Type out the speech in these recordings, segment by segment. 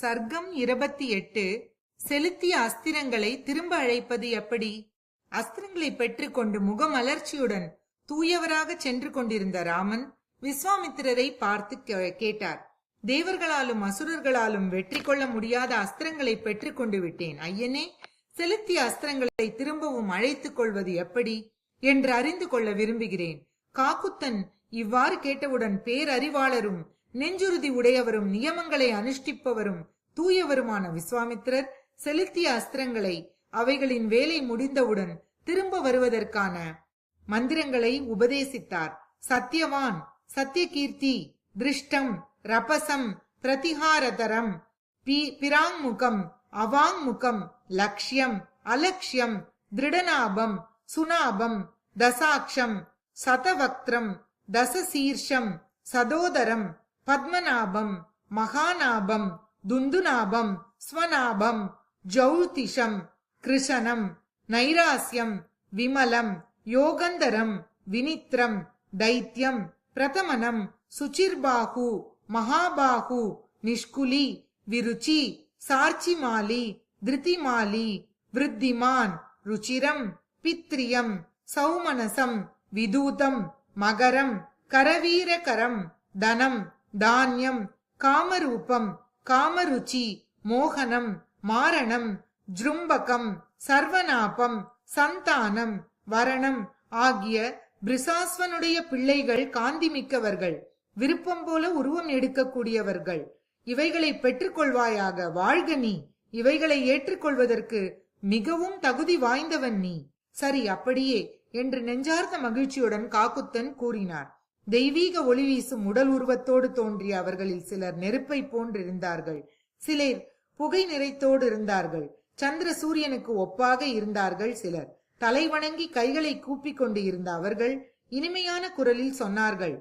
சர்க்கம் இருபத்தி எட்டு செலுத்திய அஸ்திரங்களை திரும்ப அழைப்பது எப்படி? அஸ்திரங்களை பெற்றுக்கொண்டு முகமலர்ச்சியுடன் தூயவராக சென்று கொண்டிருந்த ராமன் விஸ்வாமித்திரரை பார்த்து கே- கேட்டார். தேவர்களாலும் அசுரர்களாலும் வெற்றி கொள்ள முடியாத அஸ்திரங்களை பெற்றுக்கொண்டு விட்டேன். ஐயனே செலுத்திய அஸ்திரங்களை திரும்பவும் அழைத்துக் கொள்வது எப்படி? என்று அறிந்து கொள்ள விரும்புகிறேன். காக்குத்தன் இவ்வாறு கேட்டவுடன் பேரறிவாளரும் நெஞ்சுறுதி உடையவரும் நியமங்களை அனுஷ்டிப்பவரும் தூயவருமான விஸ்வாமித்திரர் செலுத்திய அஸ்திரங்களை அவைகளின் வேலை முடிந்தவுடன் திரும்ப வருவதற்கான மந்திரங்களை உபதேசித்தார். சத்தியவான் சத்தியகீர்த்தி திருஷ்டம் ரபசம் பிரதிகாரதரம் பி- பிராங்முகம் அவாங்முகம் லக்ஷ்யம் அலக்ஷ்யம் திருடநாபம் சுனாபம் தசாக்ஷம் சதவக்திரம் தசசீர்ஷம் சதோதரம் பத்மநாபம் மகாநாபம் துந்துநாபம் ஸ்வநாபம் ஜௌதிஷம் கிருஷனம் நைராஸ்யம் விமலம் யோகந்தரம் வினித்ரம் தைத்யம் பிரதமனம் சுச்சிர்பாகு மகாபாகு நிஷ்குலி விருச்சி சார்ச்சிமாலி திருதிமாலி விருத்திமான் ருச்சிரம் பித்ரியம் சௌமனசம் விதூதம் மகரம் கரவீரகரம் தனம் தானியம் காமரூபம் காமருச்சி மோகனம் மாரணம் ஜும்பகம் சர்வநாபம் சந்தானம் வரணம் ஆகிய பிரிசாஸ்வனுடைய பிள்ளைகள் காந்திமிக்கவர்கள் விருப்பம் போல உருவம் எடுக்கக்கூடியவர்கள். இவைகளை பெற்றுக்கொள்வாயாக வாழ்க நீ இவைகளை ஏற்றுக்கொள்வதற்கு மிகவும் தகுதி வாய்ந்தவன் நீ. சரி அப்படியே என்று நெஞ்சார்ந்த மகிழ்ச்சியுடன் காக்குத்தன் கூறினார். தெய்வீக ஒளி வீசும் உடல் உருவத்தோடு தோன்றிய அவர்களில் சிலர் நெருப்பை போன்றிருந்தார்கள். சிலர் புகை நிறைத்தோடு இருந்தார்கள். சந்திர சூரியனுக்கு ஒப்பாக இருந்தார்கள் சிலர். தலை வணங்கி கைகளை கூப்பிக் கொண்டு இருந்த அவர்கள் இனிமையான குரலில் சொன்னார்கள்.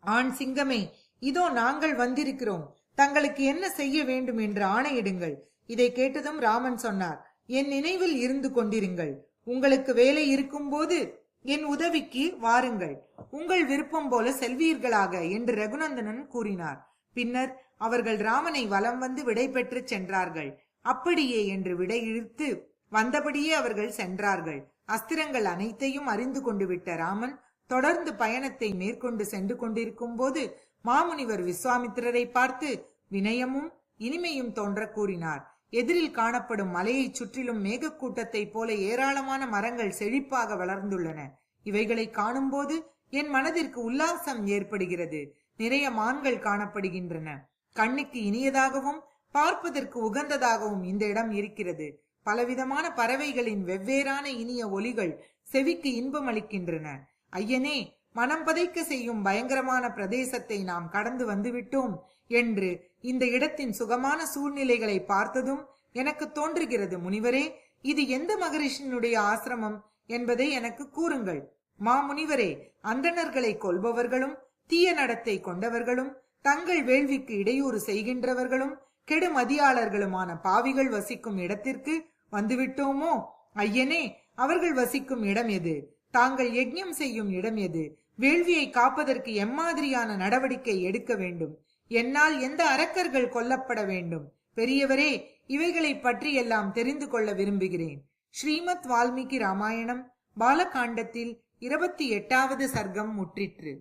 ஆண் சிங்கமே இதோ நாங்கள் வந்திருக்கிறோம். தங்களுக்கு என்ன செய்ய வேண்டும் என்று ஆணையிடுங்கள். இதை கேட்டதும் ராமன் சொன்னார். என் நினைவில் இருந்து கொண்டிருங்கள். உங்களுக்கு வேலை இருக்கும்போது என் உதவிக்கு வாருங்கள். உங்கள் விருப்பம் போல செல்வீர்களாக என்று ரகுநந்தனன் கூறினார். பின்னர் அவர்கள் ராமனை வலம் வந்து விடை பெற்று சென்றார்கள். அப்படியே என்று விடை இழுத்து வந்தபடியே அவர்கள் சென்றார்கள். அஸ்திரங்கள் அனைத்தையும் அறிந்து கொண்டு விட்ட ராமன் தொடர்ந்து பயணத்தை மேற்கொண்டு சென்று கொண்டிருக்கும் போது மாமுனிவர் விஸ்வாமித்திரரை பார்த்து வினயமும் இனிமையும் தோன்ற கூறினார். எதிரில் காணப்படும் மலையைச் சுற்றிலும் மேகக்கூட்டத்தைப் போல ஏராளமான மரங்கள் செழிப்பாக வளர்ந்துள்ளன. இவைகளை காணும்போது என் மனதிற்கு உல்லாசம் ஏற்படுகிறது. நிறைய மான்கள் காணப்படுகின்றன. கண்ணுக்கு இனியதாகவும் பார்ப்பதற்கு உகந்ததாகவும் இந்த இடம் இருக்கிறது. பலவிதமான பறவைகளின் வெவ்வேறான இனிய ஒலிகள் செவிக்கு இன்பம் அளிக்கின்றன. ஐயனே மனம் பதைக்க செய்யும் பயங்கரமான பிரதேசத்தை நாம் கடந்து வந்துவிட்டோம் என்று இந்த இடத்தின் சுகமான சூழ்நிலைகளை பார்த்ததும் எனக்கு தோன்றுகிறது முனிவரே இது எந்த மகரிஷினுடைய ஆசிரமம் என்பதை எனக்கு கூறுங்கள். மா முனிவரே அந்தணர்களை கொல்பவர்களும் தீய நடத்தை கொண்டவர்களும் தங்கள் வேள்விக்கு இடையூறு செய்கின்றவர்களும் கெடுமதியாளர்களுமான பாவிகள் வசிக்கும் இடத்திற்கு வந்துவிட்டோமோ? ஐயனே அவர்கள் வசிக்கும் இடம் எது? தாங்கள் யஜ்யம் செய்யும் இடம் எது? வேள்வியை காப்பதற்கு எம்மாதிரியான நடவடிக்கை எடுக்க வேண்டும். என்னால் எந்த அரக்கர்கள் கொல்லப்பட வேண்டும். பெரியவரே இவைகளை பற்றி எல்லாம் தெரிந்து கொள்ள விரும்புகிறேன். ஸ்ரீமத் வால்மீகி ராமாயணம் பாலகாண்டத்தில் இருபத்தி எட்டாவது சர்க்கம் முற்றிற்று.